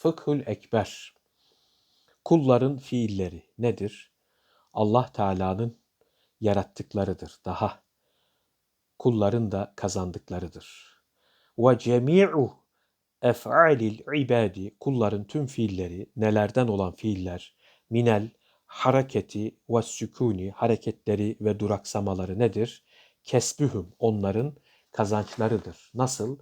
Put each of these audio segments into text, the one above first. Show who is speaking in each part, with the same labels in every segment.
Speaker 1: Fıkhül Ekber. Kulların fiilleri nedir? Allah Teala'nın yarattıklarıdır daha. Kulların da kazandıklarıdır. Ve cemi'u ef'alil ibadi kulların tüm fiilleri nelerden olan fiiller minel hareketi ve sükuni hareketleri ve duraksamaları nedir? Kesbühüm onların kazançlarıdır. Nasıl?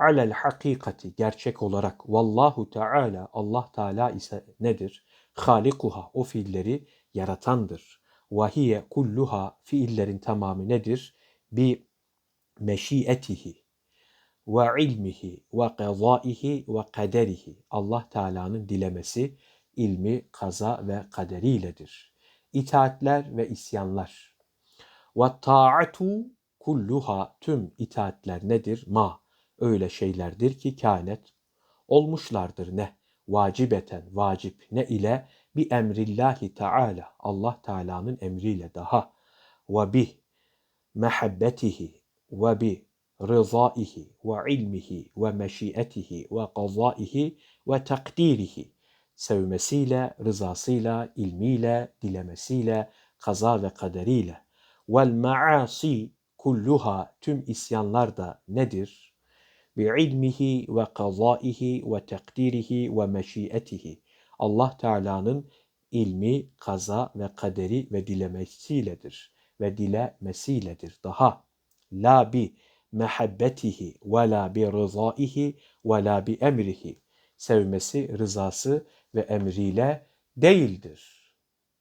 Speaker 1: Alel hakikati gerçek olarak vallahu teala Allah Teala ise nedir? Halikuha o fiilleri yaratandır. Vahiye kulluha fiillerin tamamı nedir? Bi meşiyetihi ve ilmihi ve qazaihi ve kaderihi. Allah Teala'nın dilemesi, ilmi, kaza ve kaderiyledir. İtaatler ve isyanlar. Ve taatu kulluha tüm itaatler nedir? Ma öyle şeylerdir ki kânet olmuşlardır ne? Vacibeten vacip ne ile bi emrillahi teala Allah Teala'nın emriyle daha ve bi mehabbetihi ve bi rızaihi ve ilmihi ve meşiyetihi ve kazaihi ve takdirihi sevmesiyle, rızasıyla, ilmiyle, dilemesiyle, kaza ve kaderiyle. Vel maasi kulluha tüm isyanlar da nedir? Bi ilmihi ve kazaihi ve takdirihi ve meşiyetihi. Allah Teala'nın ilmi, kaza ve kaderi ve dilemesiyledir ve dilemesiyledir. Daha la bi mehabbetihi ve la bi rızaihi ve la bi emrihi. Sevmesi, rızası ve emriyle değildir.